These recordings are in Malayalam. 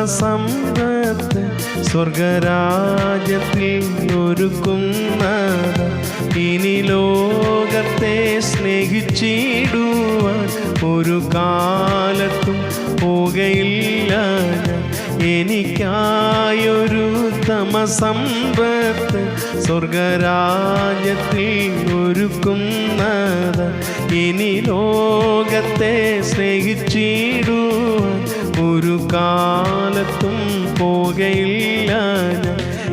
തമസമ്പത്ത് സ്വർഗരാജ്യത്തിൽ ഒരുക്കുന്ന ഇനി ലോകത്തെ സ്നേഹിച്ചിടുവാൻ ഒരു കാലത്തും പോകയില്ല എനിക്കായൊരു തമസമ്പത്ത് സ്വർഗരാജ്യത്തിൽ ഒരുക്കുന്നത് ഇനി ലോകത്തെ സ്നേഹിച്ചിടുവാൻ ഒരു കാലത്തും പോകയില്ല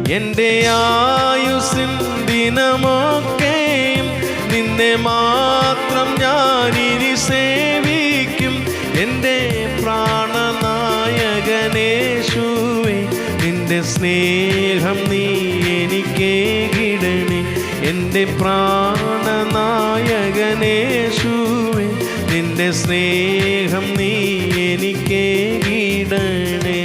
എന്റെ ആയുസിൻ ദിനമൊക്കെയും നിന്നെ മാത്രം ഞാനിനി സേവിക്കും. എന്റെ പ്രാണനായകനേശുവേ നിന്റെ സ്നേഹം നീ എനിക്കേകിടണേ എന്റെ പ്രാണനായകനേശുവേ നിന്റെ സ്നേഹം നീ എനിക്കേകിടണേ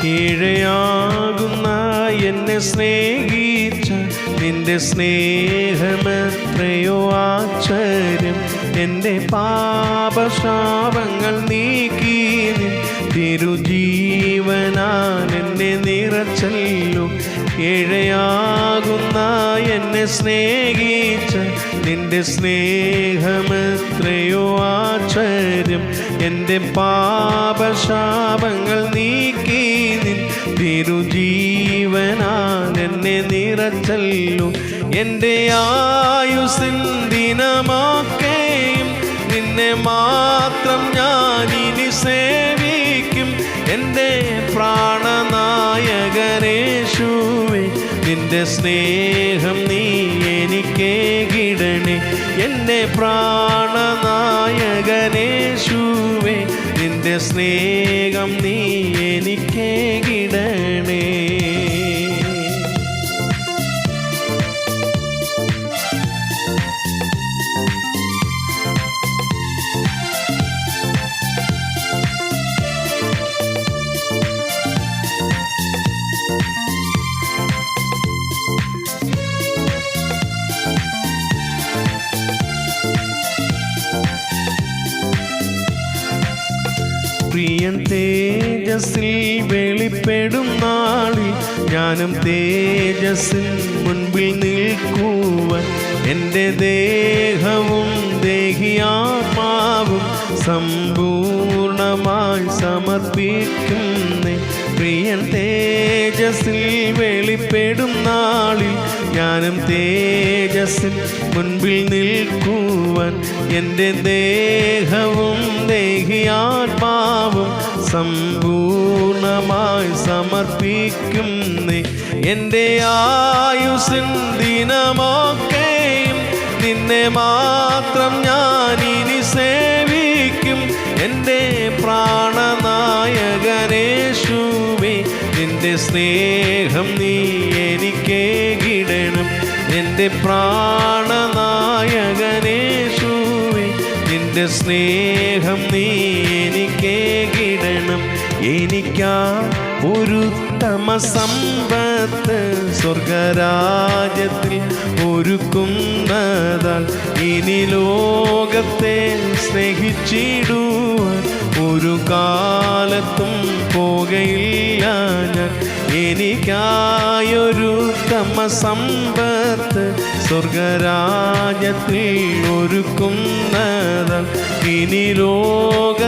കീഴയാകുന്ന എന്നെ സ്നേഹിച്ച നിന്റെ സ്നേഹമെത്രയോ ആശ്ചര്യം. എന്റെ പാപശാപങ്ങൾ നീക്കി തിരുജീവനാൻ എന്നെ നിറച്ചല്ലോ. ഇഴയാകുന്ന എന്നെ സ്നേഹിച്ച നിന്റെ സ്നേഹമെത്രയോ ആശ്ചര്യം. എന്റെ പാപശാപങ്ങൾ നീക്കി നിൻ തിരുജീവനാൽ എന്നെ നിറച്ചല്ലു. എന്റെ ആയുസിൻ നിന്നെ മാത്രം ഞാൻ ഇനി സേവിക്കും. എന്റെ പ്രാണനായകനേശുവേ നിന്റെ സ്നേഹം നീ എനിക്കേ എനിക്കേകിടണേ എന്റെ പ്രാണനായകനേശുവേ നിന്റെ സ്നേഹം നീ എനിക്കേകിടണേ തേജസ്സിൽ വെളിപ്പെടും നാളിൽ ഞാനും തേജസ്സിൽ മുൻപിൽ നിൽക്കുവാൻ. എന്റെ ദേഹവും ദേഹിയാത്മാവും സമ്പൂർണമായി സമർപ്പിക്കുന്നേ. പ്രിയൻ തേജസ്സിൽ വെളിപ്പെടും നാളിൽ ഞാനും തേജസ്സിൽ മുൻപിൽ നിൽക്കുവാൻ. എന്റെ ദേഹവും ദേഹിയാത്മാവും സമ്പൂർണമായി സമർപ്പിക്കുന്നേ. എന്റെ ആയുസിൻ ദിനമൊക്കെയും നിന്നെ മാത്രം ഞാൻ ഇനി സേവിക്കും. എന്റെ പ്രാണനായകനേശുവേ നിന്റെ സ്നേഹം നീ എനിക്കേകിടണം എന്റെ പ്രാണനായകനേശുവേ നിന്റെ സ്നേഹം നീ എനിക്കേകിടണം എനിക്കാ ഒരു തമസമ്പത്ത് സ്വർഗരാജ്യത്തിൽ ഒരുക്കുന്നതാൽ ഇനി ലോകത്തെ സ്നേഹിച്ചിടുവാൻ ഒരു കാലത്തും പോകയില്ല ഞാൻ. എനിക്കായൊരു തമസമ്പത്ത് സ്വർഗരാജ്യത്തിൽ ഒരുക്കുന്നതാൽ ഇനി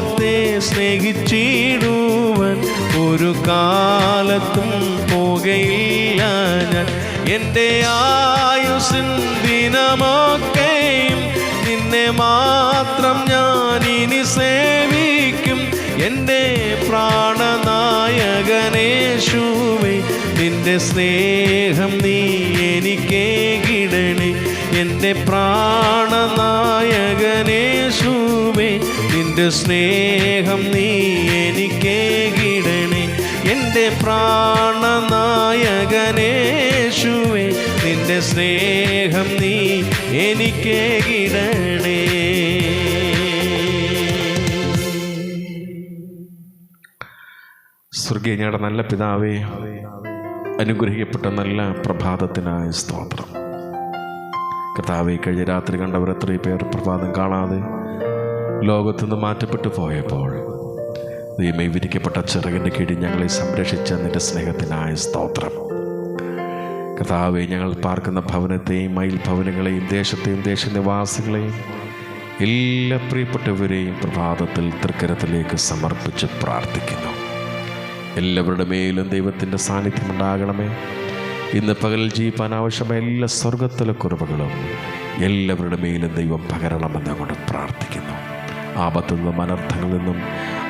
ലോകത്തെ സ്നേഹിച്ചിടുവൻ ഒരു കാലത്തും പോകയില്ല ഞാൻ. എന്റെ ആയുസിൻ ദിനമൊക്കെയും നിന്നെ മാത്രം ഞാൻ ഇനി സേവിക്കും. എന്റെ പ്രാണനായകനേശുവേ നിന്റെ സ്നേഹം നീ എനിക്കേകിടണേ എന്റെ പ്രാണനായകനേശുവേ നിന്റെ സ്നേഹം നീ എനിക്കേകിടണേ എന്റെ പ്രാണനായകനേശുവേ നിന്റെ സ്നേഹം നീ എനിക്കേകിടണേ സ്വർഗീയ ഞങ്ങളുടെ നല്ല പിതാവേ അനുഗ്രഹിക്കപ്പെട്ട നല്ല പ്രഭാതത്തിനായ സ്തോത്രം. കർത്താവെ കഴിഞ്ഞ രാത്രി കണ്ടവർ എത്രയും പേർ പ്രഭാതം കാണാതെ ലോകത്തുനിന്ന് മാറ്റപ്പെട്ടു പോയപ്പോൾ ദൈവമേ വിരിക്കപ്പെട്ട ചിറകിന്റെ കീഴിൽ ഞങ്ങളെ സംരക്ഷിച്ച നിന്റെ സ്നേഹത്തിനായ സ്തോത്രം. കർത്താവെ ഞങ്ങൾ പാർക്കുന്ന ഭവനത്തെയും മയിൽ ഭവനങ്ങളെയും ദേശത്തെയും ദേശനിവാസികളെയും എല്ലാ പ്രിയപ്പെട്ടവരെയും പ്രഭാതത്തിൽ തൃക്കരത്തിലേക്ക് സമർപ്പിച്ച് പ്രാർത്ഥിക്കുന്നു. എല്ലാവരുടെ മേലും ദൈവത്തിന്റെ സാന്നിധ്യം ഉണ്ടാകണമേ. ഇന്ന് പകൽ ജീവിപ്പാൻ ആവശ്യമായ എല്ലാ സ്വർഗത്തിലെ കുറവുകളും എല്ലാവരുടെ മേലും ദൈവം പകരണമെന്ന് കൊണ്ട് പ്രാർത്ഥിക്കുന്നു. ആപത്തു നിന്നും അനർത്ഥങ്ങളിൽ നിന്നും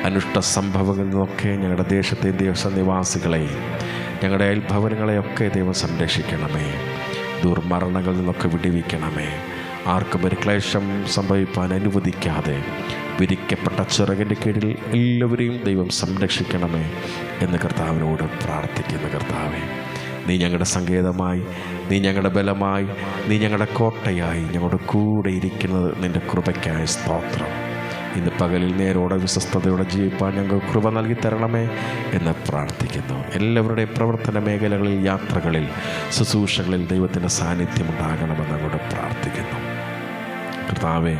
അനുഷ്ട സംഭവങ്ങളിൽ നിന്നൊക്കെ ഞങ്ങളുടെ ദേശത്തെ ദേശനിവാസികളെയും ഞങ്ങളുടെ അയൽഭവനങ്ങളെയൊക്കെ ദൈവം സംരക്ഷിക്കണമേ. ദുർമരണങ്ങളിൽ നിന്നൊക്കെ വിടിവിക്കണമേ. ആർക്കും ഒരു ക്ലേശം സംഭവിപ്പാൻ അനുവദിക്കാതെ വിരിക്കപ്പെട്ട ചിറകിന്റെ കീഴിൽ എല്ലാവരെയും ദൈവം സംരക്ഷിക്കണമേ എന്ന് കർത്താവിനോട് പ്രാർത്ഥിക്കുന്ന കർത്താവേ. നീ ഞങ്ങളുടെ സങ്കേതമായി നീ ഞങ്ങളുടെ ബലമായി നീ ഞങ്ങളുടെ കോട്ടയായി ഞങ്ങളുടെ കൂടെ ഇരിക്കുന്നത് നിന്റെ കൃപയ്ക്കായ സ്തോത്രം. ഇന്ന് പകലിൽ നേരോടെ വിശ്വസ്തയോടെ ജീവിപ്പാൻ ഞങ്ങൾ കൃപ നൽകി തരണമേ എന്ന് പ്രാർത്ഥിക്കുന്നു. എല്ലാവരുടെയും പ്രവർത്തന മേഖലകളിൽ യാത്രകളിൽ ശുശ്രൂഷകളിൽ ദൈവത്തിന്റെ സാന്നിധ്യം ഉണ്ടാകണമെന്ന് അങ്ങോട്ട് പ്രാർത്ഥിക്കുന്നു. കർത്താവേ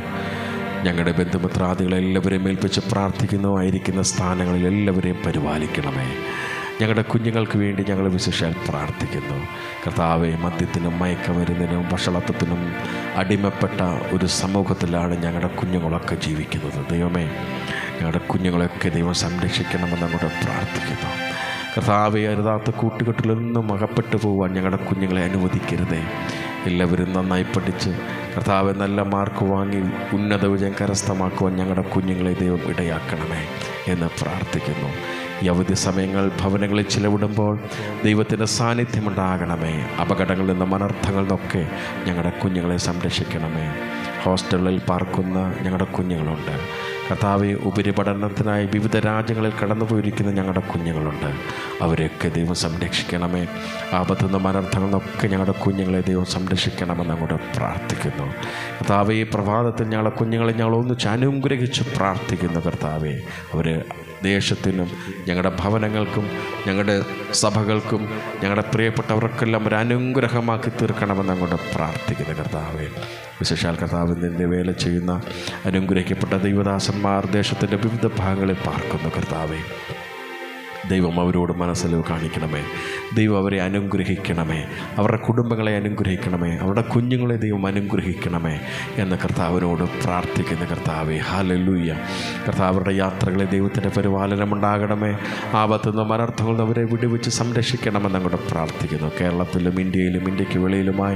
ഞങ്ങളുടെ ബന്ധുമിത്രാദികളെ എല്ലാവരെയും ഏൽപ്പിച്ച് പ്രാർത്ഥിക്കുന്നു. ആയിരിക്കുന്ന സ്ഥാനങ്ങളിൽ എല്ലാവരെയും പരിപാലിക്കണമേ. ഞങ്ങളുടെ കുഞ്ഞുങ്ങൾക്ക് വേണ്ടി ഞങ്ങൾ വിശേഷാൽ പ്രാർത്ഥിക്കുന്നു. കർത്താവെ മദ്യത്തിനും മയക്കമരുന്നിനും ഭക്ഷണത്വത്തിനും അടിമപ്പെട്ട ഒരു സമൂഹത്തിലാണ് ഞങ്ങളുടെ കുഞ്ഞുങ്ങളൊക്കെ ജീവിക്കുന്നത്. ദൈവമേ ഞങ്ങളുടെ കുഞ്ഞുങ്ങളെയൊക്കെ ദൈവം സംരക്ഷിക്കണമെന്ന് അങ്ങോട്ട് പ്രാർത്ഥിക്കുന്നു. കർത്താവെ അരുതാത്ത കൂട്ടുകെട്ടിലൊന്നും അകപ്പെട്ടു പോകാൻ ഞങ്ങളുടെ കുഞ്ഞുങ്ങളെ അനുവദിക്കരുതേ. എല്ലാവരും നന്നായി പഠിച്ച് കർത്താവെ നല്ല മാർക്ക് വാങ്ങി ഉന്നത വിജയം കരസ്ഥമാക്കുവാൻ ഞങ്ങളുടെ കുഞ്ഞുങ്ങളെ ദൈവം ഇടയാക്കണമേ എന്ന് പ്രാർത്ഥിക്കുന്നു. ഈ അവധി സമയങ്ങൾ ഭവനങ്ങളിൽ ചിലവിടുമ്പോൾ ദൈവത്തിന്റെ സാന്നിധ്യമുണ്ടാകണമേ. അപകടങ്ങളിൽ നിന്നും അനർത്ഥങ്ങളിൽ നിന്നൊക്കെ ഞങ്ങളുടെ കുഞ്ഞുങ്ങളെ സംരക്ഷിക്കണമേ. ഹോസ്റ്റലിൽ പാർക്കുന്ന ഞങ്ങളുടെ കുഞ്ഞുങ്ങളുണ്ട്. കർത്താവ് ഉപരിപഠനത്തിനായി വിവിധ രാജ്യങ്ങളിൽ കടന്നു പോയിരിക്കുന്ന ഞങ്ങളുടെ കുഞ്ഞുങ്ങളുണ്ട്. അവരെയൊക്കെ ദൈവം സംരക്ഷിക്കണമേ. ആപത്തു നിന്നും അനർത്ഥങ്ങളിൽ നിന്നൊക്കെ ഞങ്ങളുടെ കുഞ്ഞുങ്ങളെ ദൈവം സംരക്ഷിക്കണമെന്ന് അങ്ങോട്ട് പ്രാർത്ഥിക്കുന്നു. കർത്താവ് ഈ പ്രഭാതത്തിൽ ഞങ്ങളുടെ കുഞ്ഞുങ്ങളെ ഞങ്ങൾ ഒന്നിച്ച് അനുഗ്രഹിച്ച് പ്രാർത്ഥിക്കുന്നു കർത്താവെ. അവർ ദേശത്തിനും ഞങ്ങളുടെ ഭവനങ്ങൾക്കും ഞങ്ങളുടെ സഭകൾക്കും ഞങ്ങളുടെ പ്രിയപ്പെട്ടവർക്കെല്ലാം ഒരു അനുഗ്രഹമാക്കി തീർക്കണമെന്ന് അങ്ങോട്ട് പ്രാർത്ഥിക്കുന്ന കർത്താവേ. വിശേഷാൽ കർത്താവ് നിന്റെ വേല ചെയ്യുന്ന അനുഗ്രഹിക്കപ്പെട്ട ദൈവദാസന്മാർ ദേശത്തിന്റെ വിവിധ ഭാഗങ്ങളിൽ പാർക്കുന്നു കർത്താവെ. ദൈവം അവരോട് മനസ്സിലവ് കാണിക്കണമേ. ദൈവം അവരെ അനുഗ്രഹിക്കണമേ. അവരുടെ കുടുംബങ്ങളെ അനുഗ്രഹിക്കണമേ. അവരുടെ കുഞ്ഞുങ്ങളെ ദൈവം അനുഗ്രഹിക്കണമേ എന്ന് കർത്താവിനോട് പ്രാർത്ഥിക്കുന്ന കർത്താവെ. ഹാലലൂയ്യ കർത്താവരുടെ യാത്രകളെ ദൈവത്തിന്റെ പരിപാലനമുണ്ടാകണമേ. ആപത്തു നിന്നും മനർത്ഥങ്ങൾ അവരെ വിടുവിച്ച് സംരക്ഷിക്കണമെന്ന് അങ്ങോട്ട് പ്രാർത്ഥിക്കുന്നു. കേരളത്തിലും ഇന്ത്യയിലും ഇന്ത്യയ്ക്ക് വെളിയിലുമായി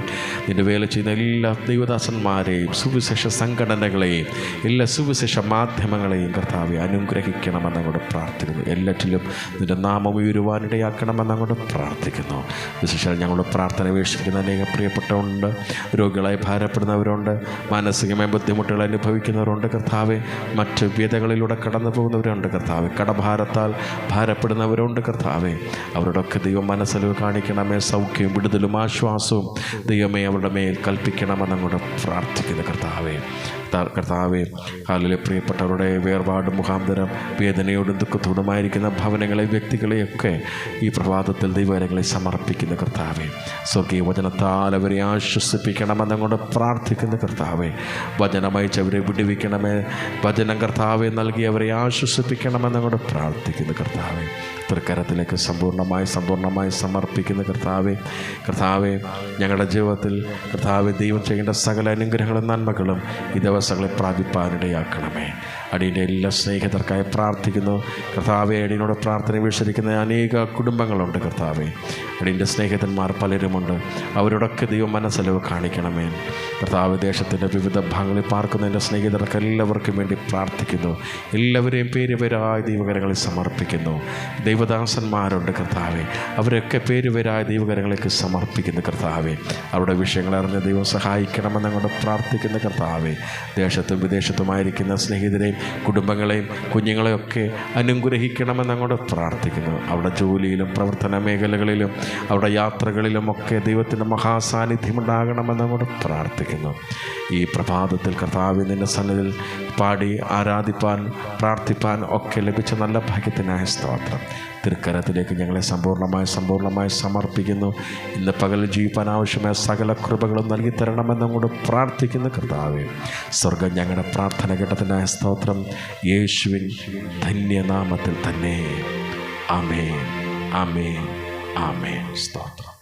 നിന്റെ വേല ചെയ്യുന്ന എല്ലാ ദൈവദാസന്മാരെയും സുവിശേഷ സംഘടനകളെയും എല്ലാ സുവിശേഷ മാധ്യമങ്ങളെയും കർത്താവെ അനുഗ്രഹിക്കണമെന്ന് അങ്ങോട്ട് പ്രാർത്ഥിക്കുന്നു. എല്ലാറ്റിലും നിന്റെ നാമം ഉയരുവാനിടയാക്കണമെന്ന് അങ്ങോട്ട് പ്രാർത്ഥിക്കുന്നു. വിശേഷം ഞങ്ങളുടെ പ്രാർത്ഥന വീക്ഷിക്കുന്ന അനേകം പ്രിയപ്പെട്ടവരുണ്ട്. രോഗികളായി ഭാരപ്പെടുന്നവരുണ്ട്. മാനസികമായ ബുദ്ധിമുട്ടുകൾ അനുഭവിക്കുന്നവരുണ്ട്. കർത്താവെ മറ്റ് വ്യതകളിലൂടെ കടന്നു പോകുന്നവരുണ്ട് കർത്താവ്. കടഭാരത്താൽ ഭാരപ്പെടുന്നവരുണ്ട് കർത്താവെ. അവരോടൊക്കെ ദൈവം മനസ്സിൽ കാണിക്കണമേ. സൗഖ്യവും വിടുതലും ആശ്വാസവും ദൈവമേ അവരുടെ മേൽ കൽപ്പിക്കണമെന്ന് അങ്ങോട്ട് പ്രാർത്ഥിക്കുന്നു കർത്താവെ. കർത്താ- കർത്താവെ കാലിലെ പ്രിയപ്പെട്ടവരുടെ വേർപാട് മുഖാന്തരം വേദനയോടും ദുഃഖത്തോടുമായിരിക്കുന്ന ഭവനങ്ങളെ വ്യക്തികളെയൊക്കെ ഈ പ്രഭാതത്തിൽ ദൈവകരങ്ങളെ സമർപ്പിക്കുന്ന കർത്താവേ. സ്വർഗീയ വചനത്താൽ അവരെ ആശ്വസിപ്പിക്കണമെന്നങ്ങോട്ട് പ്രാർത്ഥിക്കുന്ന കർത്താവെ. വചനമയച്ചവരെ വിടുവിക്കണമേ. വചനം കർത്താവെ നൽകി അവരെ ആശ്വസിപ്പിക്കണമെന്നങ്ങോട്ട് പ്രാർത്ഥിക്കുന്ന കർത്താവെ. തൃക്കരത്തിലേക്ക് സമ്പൂർണമായി സമ്പൂർണമായി സമർപ്പിക്കുന്ന കർത്താവെ കർത്താവെ ഞങ്ങളുടെ ജീവിതത്തിൽ കർത്താവെ ദൈവം ചെയ്യേണ്ട സകല അനുഗ്രഹങ്ങളും നന്മകളും ഈ ദിവസങ്ങളെ പ്രാപിപ്പാനിടയാക്കണമേ. അടിയുടെ എല്ലാ സ്നേഹിതർക്കായി പ്രാർത്ഥിക്കുന്നു. കർത്താവെ അടിയനോട് പ്രാർത്ഥന വീക്ഷിക്കുന്ന അനേക കുടുംബങ്ങളുണ്ട് കർത്താവെ. അടിയന്റെ സ്നേഹിതന്മാർ പലരുമുണ്ട്. അവരോടൊക്കെ ദൈവം മനസ്സലവ് കാണിക്കണമേ. കർത്താവ് ദേശത്തിന്റെ വിവിധ ഭാഗങ്ങളിൽ പാർക്കുന്ന എന്റെ സ്നേഹിതർക്ക് എല്ലാവർക്കും വേണ്ടി പ്രാർത്ഥിക്കുന്നു. എല്ലാവരെയും പേര് പേരായ ദൈവകരങ്ങളിൽ സമർപ്പിക്കുന്നു. ദൈവദാസന്മാരുണ്ട് കർത്താവെ. അവരൊക്കെ പേരുപേരായ ദൈവകരങ്ങളിലേക്ക് സമർപ്പിക്കുന്ന കർത്താവെ. അവരുടെ വിഷയങ്ങൾ അറിഞ്ഞ് ദൈവം സഹായിക്കണമെന്ന് അങ്ങോട്ട് പ്രാർത്ഥിക്കുന്ന കർത്താവെ. ദേശത്തും വിദേശത്തുമായിരിക്കുന്ന സ്നേഹിതരെയും കുടുംബങ്ങളെയും കുഞ്ഞുങ്ങളെയൊക്കെ അനുഗ്രഹിക്കണമെന്ന് അങ്ങോട്ട് പ്രാർത്ഥിക്കുന്നു. അവരുടെ ജോലിയിലും പ്രവർത്തന മേഖലകളിലും അവരുടെ യാത്രകളിലും ഒക്കെ ദൈവത്തിന്റെ മഹാസാന്നിധ്യം ഉണ്ടാകണമെന്ന് അങ്ങോട്ട് പ്രാർത്ഥിക്കുന്നു. ഈ പ്രഭാതത്തിൽ കർത്താവ് നിന്റെ സന്നിധിയിൽ പാടി ആരാധിപ്പാൻ പ്രാർത്ഥിപ്പാൻ ഒക്കെ ലഭിച്ച നല്ല ഭാഗ്യത്തിനായ സ്തോത്രം. തിരുക്കരത്തിലേക്ക് ഞങ്ങളെ സമ്പൂർണമായി സമ്പൂർണമായി സമർപ്പിക്കുന്നു. ഇന്ന് പകൽ ജീവിപ്പാൻ ആവശ്യമായ സകല കൃപകളും നൽകി തരണമെന്നും കൂടെ പ്രാർത്ഥിക്കുന്നു കർത്താവെ. സ്വർഗം ഞങ്ങളുടെ പ്രാർത്ഥന ഘട്ടത്തിനായ സ്തോത്രം. യേശുവിൻ ധന്യനാമത്തിൽ തന്നെ. ആമേ ആമേ ആമേ സ്തോത്രം.